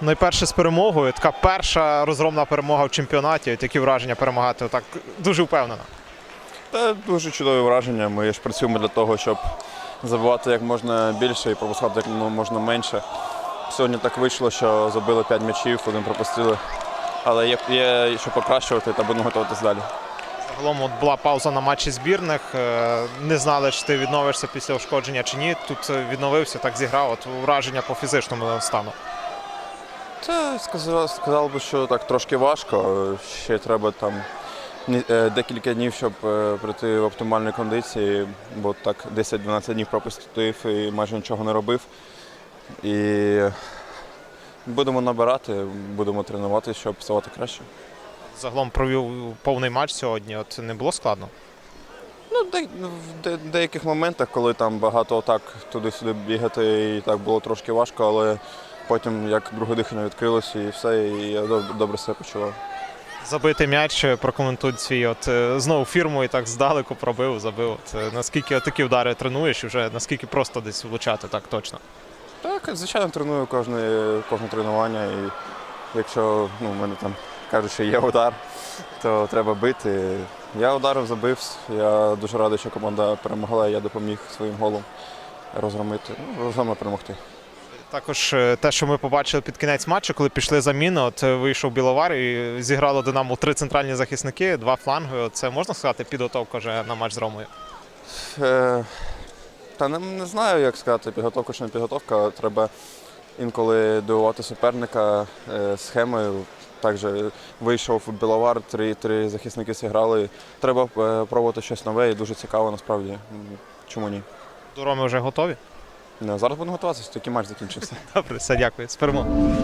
Найперше з перемогою. Така перша розгромна перемога в чемпіонаті. Такі враження перемагати так дуже впевнено. Та дуже чудові враження. Ми ж працюємо для того, щоб забивати як можна більше і пропускати як можна менше. Сьогодні так вийшло, що забили 5 м'ячів, один пропустили. Але є, є що покращувати та будемо готуватись далі. Загалом от була пауза на матчі збірних. е, Не знали, чи ти відновишся після ушкодження чи ні. Тут е, відновився, так зіграв. От враження по фізичному стану. Та сказав, сказав би, що так трошки важко. Ще треба там е, декілька днів, щоб е, прийти в оптимальні кондиції, бо так 10-12 днів пропустив і майже нічого не робив. І будемо набирати, будемо тренувати, щоб ставати краще. Загалом провів повний матч сьогодні. От не було складно. Ну, де, в де- деяких моментах, коли там багато атак туди-сюди бігати, і так було трошки важко, але потім як друге дихання відкрилося і все, і я добре себе почував. Забитий м'яч, е, прокоментують свій. От е, знову фірмою так здалеку пробив, забив. От, е, наскільки такі удари тренуєш, і вже наскільки просто десь влучати, так точно. Так, звичайно, треную кожне, кожне тренування. І якщо ну, в мене там кажуть, що є удар, то треба бити. Я ударив, забив. Я дуже радий, що команда перемогла, і я допоміг своїм голом розгромити. Ну, саме перемогти. Також е, те, що ми побачили під кінець матчу, коли пішли заміни, от е, вийшов Біловар і зіграло Динамо три центральні захисники, два фланги. Це можна сказати, підготовка вже на матч з Ромою. Е, та не, не знаю, як сказати, підготовка чи не підготовка. Треба інколи дивувати суперника схемою. Також вийшов Біловар, три, три захисники зіграли. Треба пробувати щось нове і дуже цікаво насправді. Чому ні? До Роми вже готові? Не, Зараз будемо готуватися, тільки матч закінчився. Добре, все, дякую. З перемогою.